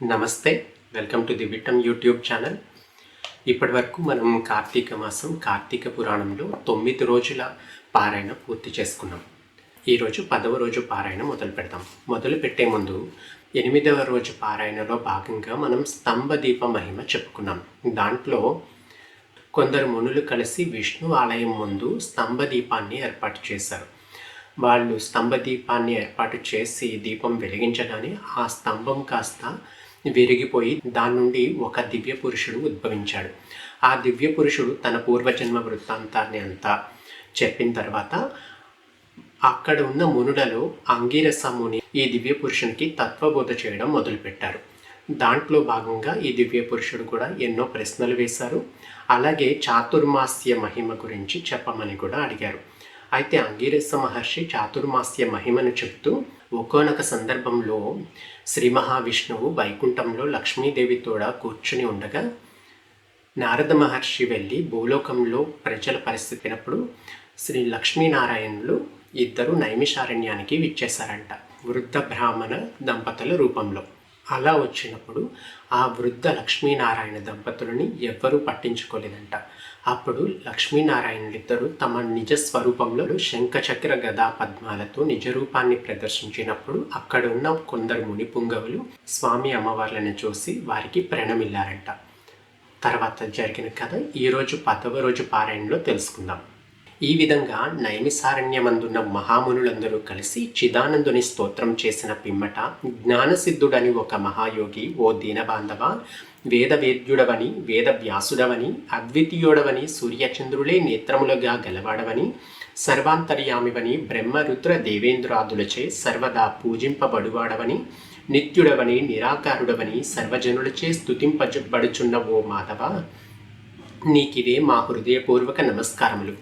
నమస్తే welcome to the విటమ్ YouTube channel. ఇప్పటి వరకు మనం కార్తీక మాసం కార్తీక పురాణంలో తొమ్మిది రోజుల పారాయణ పూర్తి చేసుకున్నాం. ఈరోజు పదవ రోజు పారాయణ మొదలు పెడతాం. మొదలు పెట్టే ముందు ఎనిమిదవ రోజు పారాయణలో భాగంగా మనం స్తంభ దీప మహిమ చెప్పుకున్నాం. దాంట్లో కొందరు మునులు కలిసి విష్ణు ఆలయం ముందు స్తంభ దీపాన్ని ఏర్పాటు చేశారు. వాళ్ళు స్తంభ దీపాన్ని ఏర్పాటు చేసి దీపం వెలిగించగానే ఆ స్తంభం కాస్త విరిగిపోయి దాని నుండి ఒక దివ్య పురుషుడు ఉద్భవించాడు. ఆ దివ్య పురుషుడు తన పూర్వజన్మ వృత్తాంతాన్ని అంతా చెప్పిన తర్వాత అక్కడ ఉన్న మునులలో అంగీరస ముని ఈ దివ్య పురుషునికి తత్వబోధ చేయడం మొదలుపెట్టారు. దాంట్లో భాగంగా ఈ దివ్య పురుషుడు కూడా ఎన్నో ప్రశ్నలు వేశారు. అలాగే చాతుర్మాస్య మహిమ గురించి చెప్పమని కూడా అడిగారు. అయితే అంగీరస మహర్షి చాతుర్మాస్య మహిమను చెప్తూ ఒకనొక సందర్భంలో శ్రీ మహావిష్ణువు వైకుంఠంలో లక్ష్మీదేవి తోడ కూర్చుని ఉండగా నారద మహర్షి వెళ్ళి భూలోకంలో ప్రజల పరిస్థితి అయినప్పుడు శ్రీ లక్ష్మీనారాయణులు ఇద్దరు నైమిషారణ్యానికి విచ్చేశారంట వృద్ధ బ్రాహ్మణ దంపతుల రూపంలో. అలా వచ్చినప్పుడు ఆ వృద్ధ లక్ష్మీనారాయణ దంపతులని ఎవ్వరూ పట్టించుకోలేదంట. అప్పుడు లక్ష్మీనారాయణులిద్దరూ తమ నిజ స్వరూపంలో శంఖచక్ర గదా పద్మాలతో నిజరూపాన్ని ప్రదర్శించినప్పుడు అక్కడ ఉన్న కొందరు మునిపుంగవులు స్వామి అమ్మవార్లను చూసి వారికి ప్రణమిల్లారంట. తర్వాత జరిగిన కథ ఈరోజు పదవ రోజు పారాయణలో తెలుసుకుందాం. ఈ విధంగా నైమిసారణ్యమందున్న మహామునులందరూ కలిసి చిదానందుని స్తోత్రం చేసిన పిమ్మట జ్ఞానసిద్ధుడని ఒక మహాయోగి ఓ దీనబాంధవ వేదవేద్యుడవని వేద వ్యాసుడవని అద్వితీయుడవని సూర్యచంద్రులే నేత్రములుగా గలవాడవని సర్వాంతర్యామివని బ్రహ్మరుద్ర దేవేంద్రాదులచే సర్వదా పూజింపబడువాడవని నిత్యుడవని నిరాకారుడవని సర్వజనులచే స్థుతింపబడుచున్న ఓ మాధవ నీకిదే మా హృదయపూర్వక నమస్కారములు.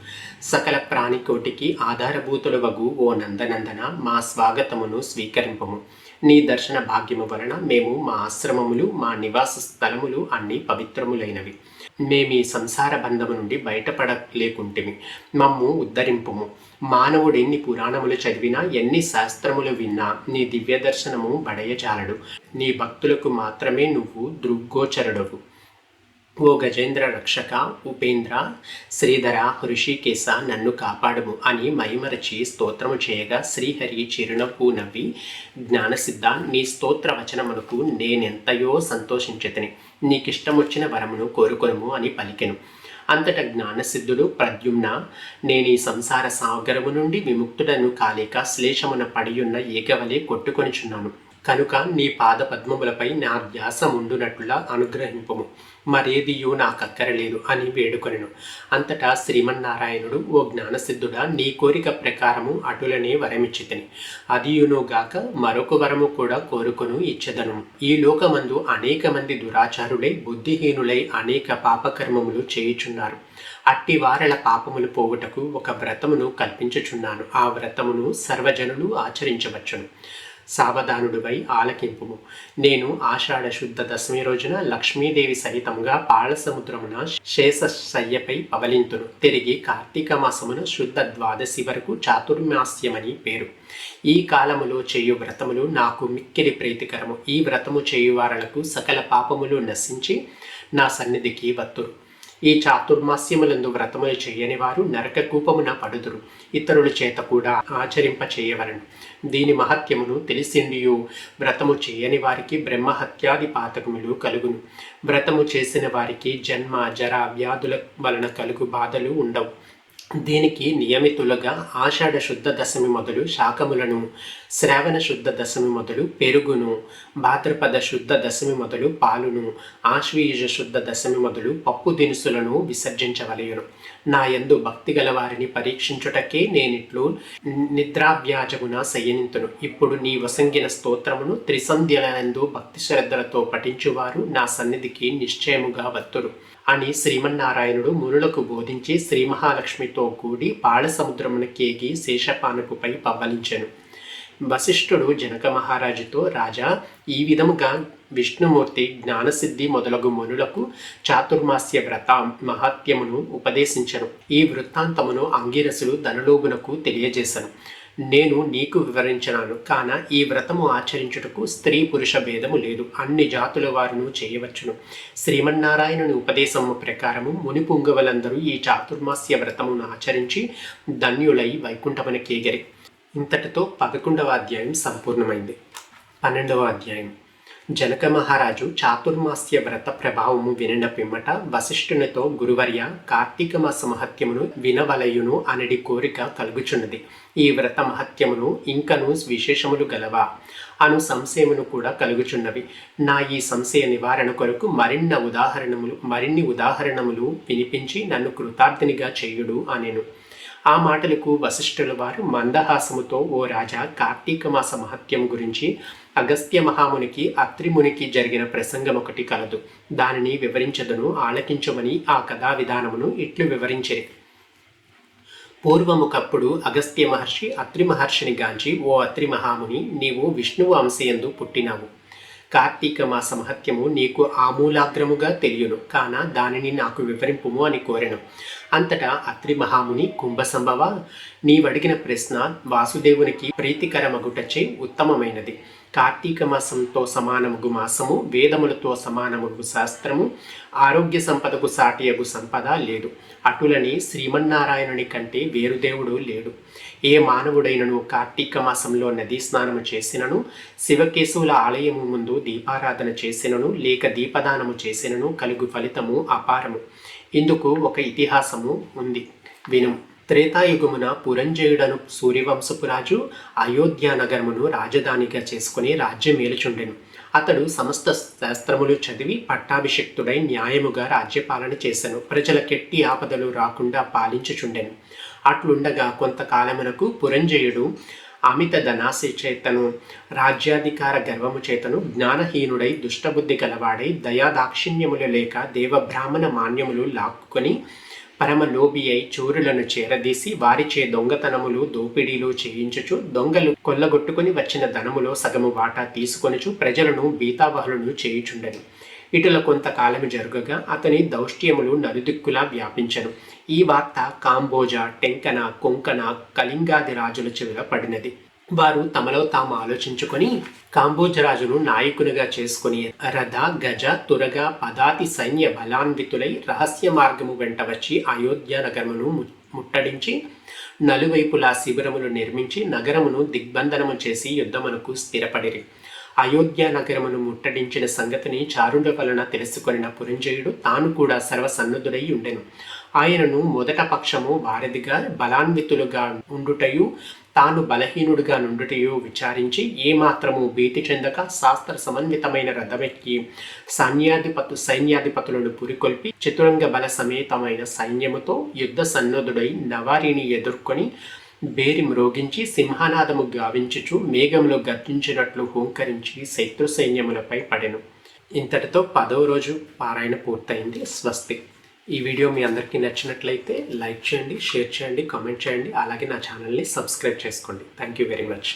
సకల ప్రాణికోటికి ఆధారభూతుల వగు ఓ నందనందన మా స్వాగతమును స్వీకరింపము. నీ దర్శన భాగ్యము వలన మేము మా ఆశ్రమములు మా నివాస స్థలములు అన్ని పవిత్రములైనవి. మేమీ సంసార బంధము నుండి బయటపడలేకుంటేమి. మమ్ము ఉద్ధరింపము. మానవుడు ఎన్ని పురాణములు చదివినా ఎన్ని శాస్త్రములు విన్నా నీ దివ్య దర్శనము బడయజాలడు. నీ భక్తులకు మాత్రమే నువ్వు దృగ్గోచరుడవు. ఓ గజేంద్ర రక్షక ఉపేంద్ర శ్రీధర హృషికేశ నన్ను కాపాడము అని మైమరచి స్తోత్రము చేయగా శ్రీహరి చిరునవ్వు నవ్వి జ్ఞానసిద్ధ నీ స్తోత్ర వచనమునకు నేనెంతయో సంతోషించతిని. నీకిష్టమొచ్చిన వరమును కోరుకొనుము అని పలికెను. అంతట జ్ఞానసిద్ధుడు ప్రద్యుమ్న నేను ఈ సంసార సాగరము నుండి విముక్తుడను కాలేక శ్లేషమున పడియున్న ఏకవలే కొట్టుకొనిచున్నాను. కనుక నీ పాద పద్మములపై నా ధ్యాస ఉండునట్లుగా అనుగ్రహింపము. మరేదియు నాకక్కరలేదు అని వేడుకొనెను. అంతటా శ్రీమన్నారాయణుడు ఓ జ్ఞానసిద్ధుడా నీ కోరిక ప్రకారము అటులనే వరమిచ్చితిని. అదియునుగాక మరొక వరము కూడా కోరుకొను ఇచ్చదను. ఈ లోకమందు అనేక మంది దురాచారులై బుద్ధిహీనులై అనేక పాపకర్మములు చేయుచున్నారు. అట్టి వారల పాపములు పోగుటకు ఒక వ్రతమును కల్పించుచున్నాను. ఆ వ్రతమును సర్వజనులు ఆచరించవచ్చును. సావధానుడివై ఆలకింపుము. నేను ఆషాఢ శుద్ధ దశమి రోజున లక్ష్మీదేవి సహితంగా పాళసముద్రమున శేషశయ్యపై పవలింతును. తిరిగి కార్తీక మాసమున శుద్ధ ద్వాదశి వరకు చాతుర్మాస్యమని పేరు. ఈ కాలములో చేయు వ్రతములు నాకు మిక్కిలి ప్రీతికరము. ఈ వ్రతము చేయువారలకు సకల పాపములు నశించి నా సన్నిధికి వత్తురు. ఈ చాతుర్మాస్యములందు వ్రతములు చేయని వారు నరక కూపమున పడుదురు. ఇతరుల చేత కూడా ఆచరింప చేయవలను దీని మహత్యమును తెలిసిండియు వ్రతము చేయని వారికి బ్రహ్మహత్యాది పాతకములు కలుగును. వ్రతము చేసిన వారికి జన్మ జర వ్యాధుల వలన కలుగు బాధలు ఉండవు. దీనికి నియమితులుగా ఆషాఢ శుద్ధ దశమి మొదలు శాకములను శ్రావణ శుద్ధ దశమి మొదలు పెరుగును భాద్రపద శుద్ధ దశమి మొదలు పాలును ఆశ్వీయుజ శుద్ధ దశమి మొదలు పప్పు దినుసులను విసర్జించవలయును నా యందు భక్తి గల వారిని పరీక్షించుటకే నేనిట్లు నిద్రాభ్యాజమున శయనింతును. ఇప్పుడు నీ వసంగిన స్తోత్రమును త్రిసంధ్యలందు భక్తి శ్రద్ధలతో పఠించువారు నా సన్నిధికి నిశ్చయముగా వత్తురు. అని శ్రీమన్నారాయణుడు మునులకు బోధించి శ్రీ మహాలక్ష్మితో కూడి పాళ సముద్రమున కేగి శేషపానపుపై పవ్వలించెను. వశిష్ఠుడు జనక మహారాజుతో రాజా ఈ విధముగా విష్ణుమూర్తి జ్ఞానసిద్ధి మొదలగు మునులకు చాతుర్మాస్య వ్రత మహాత్యమును ఉపదేశించను. ఈ వృత్తాంతమును అంగిరసులు ధనలోగునకు తెలియజేశను నేను నీకు వివరించినాను. కాన ఈ వ్రతము ఆచరించుటకు స్త్రీ పురుష భేదము లేదు. అన్ని జాతుల వారును చేయవచ్చును. శ్రీమన్నారాయణుని ఉపదేశము ప్రకారము ముని పుంగవలందరూ ఈ చాతుర్మాస్య వ్రతమును ఆచరించి ధన్యులై వైకుంఠమునకేగరి ఇంతటితో పదకొండవ అధ్యాయం సంపూర్ణమైంది. పన్నెండవ అధ్యాయం. జనక మహారాజు చాతుర్మాస్య వ్రత ప్రభావము వినిన పిమ్మట వశిష్ఠునితో గురువర్య కార్తీక మాస మహత్యమును వినవలయును అనడి కోరిక కలుగుచున్నది. ఈ వ్రత మహత్యమును ఇంకను విశేషములు గలవా? అను సంశయమును కూడా కలుగుచున్నవి. నా ఈ సంశయ నివారణ కొరకు మరిన్న ఉదాహరణములు మరిన్ని ఉదాహరణములు వినిపించి నన్ను కృతార్థినిగా చేయుడు అనేను. ఆ మాటలకు వశిష్ఠుల వారు మందహాసముతో ఓ రాజా కార్తీక మాస మహత్యం గురించి అగస్త్య మహామునికి అత్రిమునికి జరిగిన ప్రసంగం ఒకటి కలదు. దానిని వివరించదును ఆలకించమని ఆ కథా విధానమును ఇట్లు వివరించిరి పూర్వముకప్పుడు అగస్త్య మహర్షి అత్రి మహర్షిని గాంచి ఓ అత్రి మహాముని నీవు విష్ణువు అంశయందు పుట్టినావు. కార్తీక మాస మహత్యము నీకు ఆమూలాగ్రముగా తెలియను. కాన దానిని నాకు వివరింపుము అని కోరెను. అంతటా అత్రి మహాముని కుంభసంభవ నీవడిగిన ప్రశ్న వాసుదేవునికి ప్రీతికరమగుటచే ఉత్తమమైనది. కార్తీక మాసంతో సమానముగు మాసము వేదములతో సమానముగు శాస్త్రము ఆరోగ్య సంపదకు సాటియగు సంపద లేదు. అటులని శ్రీమన్నారాయణుని కంటే వేరుదేవుడు లేడు. ఏ మానవుడైనను కార్తీక మాసంలో నదీ స్నానము చేసినను శివకేశవుల ఆలయము ముందు దీపారాధన చేసినను లేక దీపదానము చేసినను కలుగు ఫలితము అపారము. ఇందుకు ఒక ఇతిహాసము ఉంది. వినుము త్రేతాయుగమున పురంజయుడను సూర్యవంశపు రాజు అయోధ్య నగరమును రాజధానిగా చేసుకుని రాజ్యమేలుచుండెను అతడు సమస్త శాస్త్రములు చదివి పట్టాభిషిక్తుడై న్యాయముగా రాజ్యపాలన చేశాను ప్రజల కెట్టి ఆపదలు రాకుండా పాలించుచుండెను. అట్లుండగా కొంతకాలమునకు పురంజయుడు అమిత ధనాశి చేతను రాజ్యాధికార గర్వము చేతను జ్ఞానహీనుడై దుష్టబుద్ధి గలవాడై దయాదాక్షిణ్యములు లేక దేవబ్రాహ్మణ మాన్యములు లాక్కుని పరమలోభి అయి చోరులను చేరదీసి వారిచే దొంగతనములు దోపిడీలు చేయించుచు దొంగలు కొల్లగొట్టుకుని వచ్చిన ధనములో సగము వాటా తీసుకొనుచు ప్రజలను బీతావహులను చేయుచుండెను. ఇటుల కొంతకాలము జరుగగా అతని దౌష్ట్యములు నలుదిక్కులా వ్యాపించను. ఈ వార్త కాంబోజ టెంకన కొంకణ కళింగాది రాజుల చెవిలో పడినది. వారు తమలో తాము ఆలోచించుకొని కాంబోజరాజును నాయకునిగా చేసుకుని రథ గజ తురగ పదాతి సైన్య బలాన్వితులై రహస్య మార్గము వెంట వచ్చి అయోధ్య నగరమును ముట్టడించి నలువైపులా శిబిరములు నిర్మించి నగరమును దిగ్బంధనము చేసి యుద్ధమునకు స్థిరపడిరి. అయోధ్య నగరమును ముట్టడించిన సంగతిని చారుండ వలన తెలుసుకొనిన పురంజయుడు తాను కూడా సర్వసన్నద్ధుడై ఉండెను. ఆయనను మొదట పక్షము వారధిగా బలాన్వితులుగా ఉండుటయు తాను బలహీనుడిగా నుండుటయో విచారించి ఏమాత్రము భీతి చెందక శాస్త్ర సమన్వితమైన రథమెక్కి సైన్యాధిపతు సైన్యాధిపతులను పురికొల్పి చతురంగ బల సమేతమైన సైన్యముతో యుద్ధ సన్నద్ధుడై నవారిని ఎదుర్కొని బేరి మ్రోగించి సింహనాదము గావించుచు మేఘములు గర్జించినట్లు హూంకరించి శత్రు సైన్యములపై పడెను. ఇంతటితో పదవ రోజు పారాయణ పూర్తయింది. స్వస్తి. ఈ వీడియో మీ అందరికీ నచ్చినట్లయితే లైక్ చేయండి షేర్ చేయండి కామెంట్ చేయండి అలాగే నా ఛానల్ని సబ్స్క్రైబ్ చేసుకోండి. Thank you very much